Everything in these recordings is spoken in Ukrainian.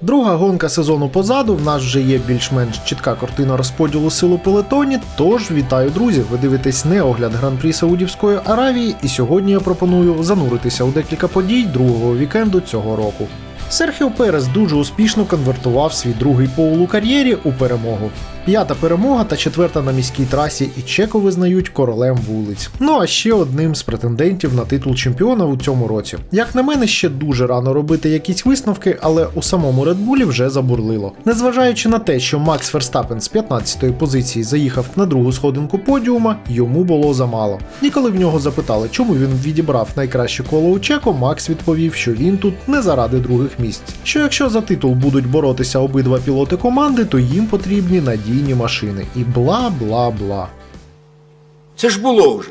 Друга гонка сезону позаду. В нас вже є більш-менш чітка картина розподілу сил у пелетоні. Тож вітаю, друзі! Ви дивитесь не огляд гран-прі Саудівської Аравії, і сьогодні я пропоную зануритися у декілька подій другого вікенду цього року. Серхіо Перес дуже успішно конвертував свій другий поул у кар'єрі у перемогу. П'ята перемога та четверта на міській трасі і Чеко визнають королем вулиць. Ну а ще одним з претендентів на титул чемпіона у цьому році. Як на мене, ще дуже рано робити якісь висновки, але у самому Редбулі вже забурлило. Незважаючи на те, що Макс Ферстапен з 15-ї позиції заїхав на другу сходинку подіума, йому було замало. І коли в нього запитали, чому він відібрав найкраще коло у Чеко, Макс відповів, що він тут не заради других місць. Що якщо за титул будуть боротися обидва пілоти команди, то їм потрібні надійні машини і бла бла бла. Це ж було вже.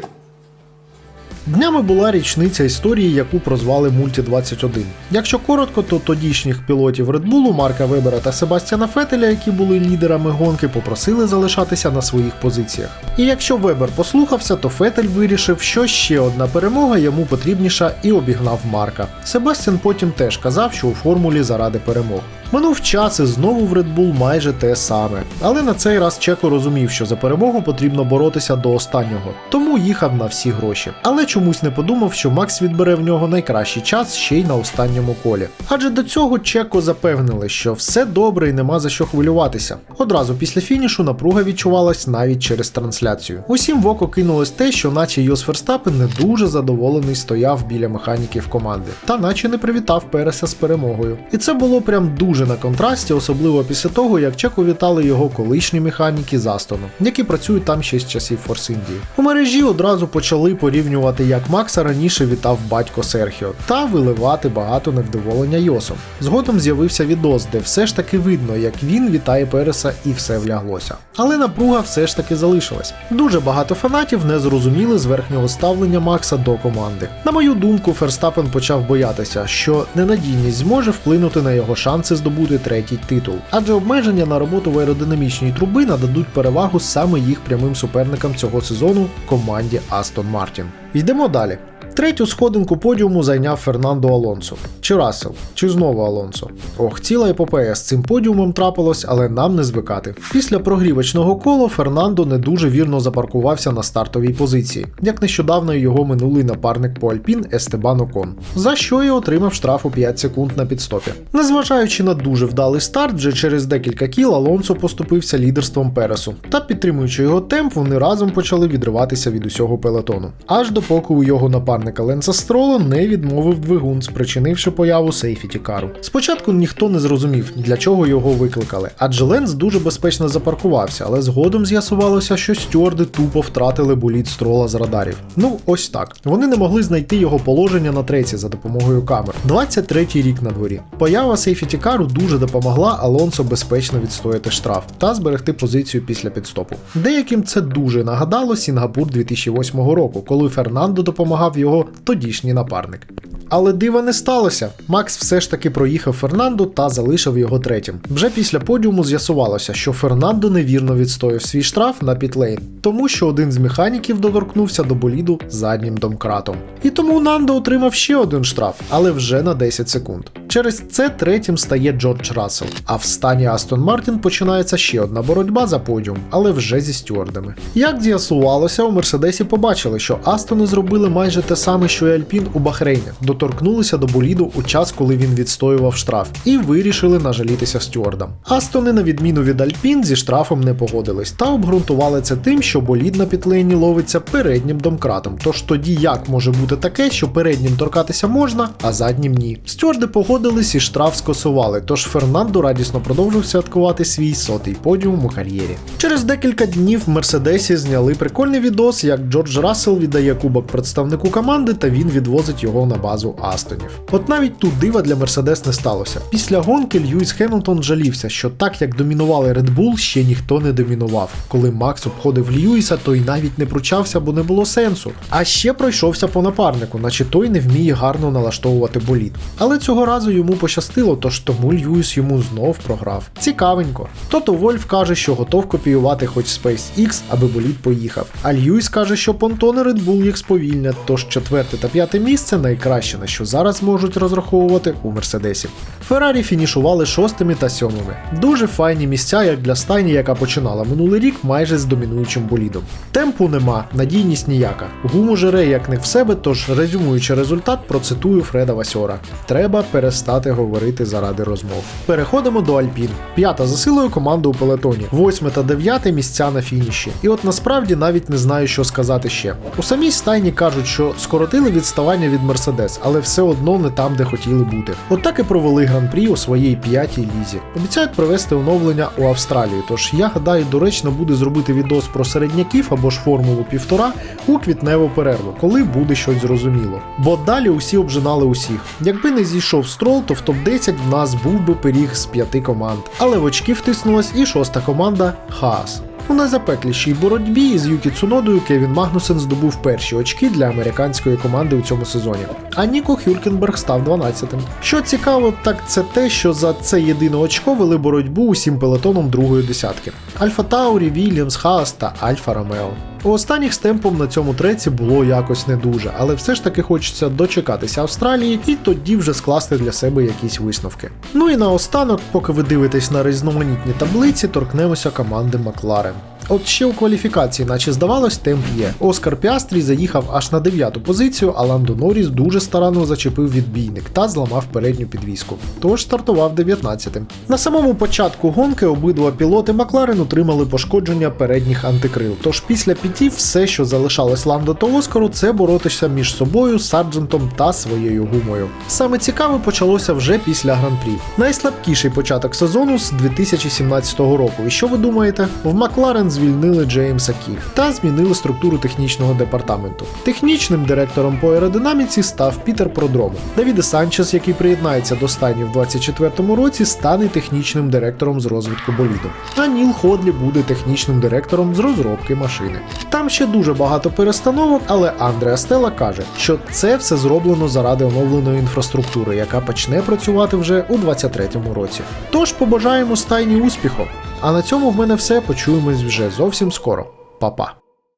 Днями була річниця історії, яку прозвали Мульті 21. Якщо коротко, то тодішніх пілотів Bull, Марка Вебера та Себастьяна Фетеля, які були лідерами гонки, попросили залишатися на своїх позиціях. І якщо Вебер послухався, то Фетель вирішив, що ще одна перемога йому потрібніша і обігнав Марка. Себастьян потім теж казав, що у формулі заради перемог. Минув час і знову в Red Bull майже те саме. Але на цей раз Чеко розумів, що за перемогу потрібно боротися до останнього, тому їхав на всі гроші. Але чомусь не подумав, що Макс відбере в нього найкращий час ще й на останньому колі. Адже до цього Чеко запевнили, що все добре і нема за що хвилюватися. Одразу після фінішу напруга відчувалась навіть через трансляцію. Усім в око кинулось те, що наче Йос Ферстапен не дуже задоволений стояв біля механіків команди, та наче не привітав Переса з перемогою. І це було прям дуже на контрасті, особливо після того, як Чеко вітали його колишні механіки з Астону, які працюють там ще з часів Форс Індії. У мережі одразу почали порівнювати, як Макса раніше вітав батько Серхіо, та виливати багато невдоволення Йосом. Згодом з'явився відос, де все ж таки видно, як він вітає Переса і все вляглося. Але напруга все ж таки залишилась. Дуже багато фанатів не зрозуміли з верхнього ставлення Макса до команди. На мою думку, Ферстапен почав боятися, що ненадійність зможе вплинути на його шанси здобути третій титул, адже обмеження на роботу в аеродинамічній труби нададуть перевагу саме їх прямим суперникам цього сезону команді Астон Мартін. Йдемо далі. Третю сходинку подіуму зайняв Фернандо Алонсо. Чи Рассел, чи знову Алонсо. Ох, ціла епопея з цим подіумом трапилось, але нам не звикати. Після прогрівочного кола Фернандо не дуже вірно запаркувався на стартовій позиції, як нещодавно його минулий напарник по Альпін Естебан Окон, за що й отримав штраф у 5 секунд на підстопі. Незважаючи на дуже вдалий старт, вже через декілька кіл Алонсо поступився лідерством Пересу, та підтримуючи його темп, вони разом почали відриватися від усього пелетону. Аж допоки у його напарника Ленса Строла не відмовив двигун, спричинивши появу сейфіті кару. Спочатку ніхто не зрозумів, для чого його викликали, адже Ленс дуже безпечно запаркувався, але згодом з'ясувалося, що стюарди тупо втратили боліт строла з радарів. Ну, ось так. Вони не могли знайти його положення на треці за допомогою камер. 23-й рік на дворі. Поява сейфіті кару дуже допомогла Алонсо безпечно відстояти штраф та зберегти позицію після підстопу. Деяким це дуже нагадало Сінгапур 2008 року, коли Фернандо допомагав його тодішній напарник. Але дива не сталося. Макс все ж таки проїхав Фернандо та залишив його третім. Вже після подіуму з'ясувалося, що Фернандо невірно відстояв свій штраф на пітлейн, тому що один з механіків доторкнувся до боліду заднім домкратом. І тому Нандо отримав ще один штраф, але вже на 10 секунд. Через це третім стає Джордж Рассел. А в стані Астон Мартін починається ще одна боротьба за подіум, але вже зі стюардами. Як з'ясувалося, у Мерседесі побачили, що Астони зробили майже те саме, що і Альпін у Бахрейні. Доторкнулися до боліду у час, коли він відстоював штраф, і вирішили нажалітися стюардам. Астони, на відміну від Альпін, зі штрафом не погодились та обґрунтували це тим, що болід на пітлейні ловиться переднім домкратом. Тож тоді як може бути таке, що переднім торкатися можна, а заднім ні. Стюарди погодились і штраф скасували, тож Фернандо радісно продовжив святкувати свій сотий подіум у кар'єрі. Через декілька днів в Мерседесі зняли прикольний відос, як Джордж Рассел віддає кубок представнику команди, та він відвозить його на базу Астонів. От навіть тут дива для Мерседес не сталося. Після гонки Льюіс Хемілтон жалівся, що так як домінували Red Bull, ще ніхто не домінував. Коли Макс обходив Льюіса, той навіть не пручався, бо не було сенсу. А ще пройшовся по напарнику, наче той не вміє гарно налаштовувати болід. Але цього разу йому пощастило, тож тому Льюіс йому знов програв. Цікавенько. Тото Вольф каже, що готов копіювати хоч SpaceX, аби болід поїхав. А Льюіс каже, що понтони Red Bull їх сповільнять, тож четверте та п'яте місце найкраще Німеччини, що зараз можуть розраховувати у Мерседесі. Феррарі фінішували шостими та сьомими. Дуже файні місця, як для стайні, яка починала минулий рік майже з домінуючим болідом. Темпу нема, надійність ніяка. Гуму жере як не в себе, тож резюмуючи результат, процитую Фреда Васьора: треба перестати говорити заради розмов. Переходимо до Альпін. П'ята за силою команда у пелетоні, восьме та дев'яте місця на фініші. І от насправді навіть не знаю, що сказати ще. У самій стайні кажуть, що скоротили відставання від Мерседес, але все одно не там, де хотіли бути. От і провели гран-прі у своїй п'ятій лізі. Обіцяють провести оновлення у Австралії. Тож я гадаю, доречно буде зробити відос про середняків або ж формулу півтора у квітневу перерву, коли буде щось зрозуміло. Бо далі усі обжинали усіх. Якби не зійшов строл, то в топ-10 в нас був би пиріг з п'яти команд. Але в очки втиснулась і шоста команда Хаас. У найзапеклішій боротьбі із Юкі Цунодою Кевін Магнусен здобув перші очки для американської команди у цьому сезоні. А Ніко Хюлькенберг став 12-тим. Що цікаво, так це те, що за це єдине очко вели боротьбу усім пелетоном другої десятки: Альфа Таурі, Вільямс, Хаас та Альфа Ромео. У останніх з темпом на цьому треці було якось не дуже, але все ж таки хочеться дочекатися Австралії і тоді вже скласти для себе якісь висновки. Ну і наостанок, поки ви дивитесь на різноманітні таблиці, торкнемося команди Макларен. От ще у кваліфікації, наче здавалось, темп є. Оскар Піастрі заїхав аж на дев'яту позицію, а Ландо Норріс дуже старанно зачепив відбійник та зламав передню підвіску. Тож стартував 19-тим. На самому початку гонки обидва пілоти Макларен отримали пошкодження передніх антикрил. Тож після пітів все, що залишалось Ландо та Оскару, це боротися між собою, Сарджентом та своєю гумою. Саме цікаве почалося вже після гран-прі. Найслабкіший початок сезону з 2017 року. І що ви думаєте? В Макларен звільнили Джеймса Кі та змінили структуру технічного департаменту. Технічним директором по аеродинаміці став Пітер Продрому. Давіде Санчес, який приєднається до стані в 2024 році, стане технічним директором з розвитку боліду. А Ніл Ходлі буде технічним директором з розробки машини. Там ще дуже багато перестановок, але Андреа Стела каже, що це все зроблено заради оновленої інфраструктури, яка почне працювати вже у 2023 році. Тож побажаємо стайні успіху! А на цьому в мене все. Почуємось вже зовсім скоро. Па-па!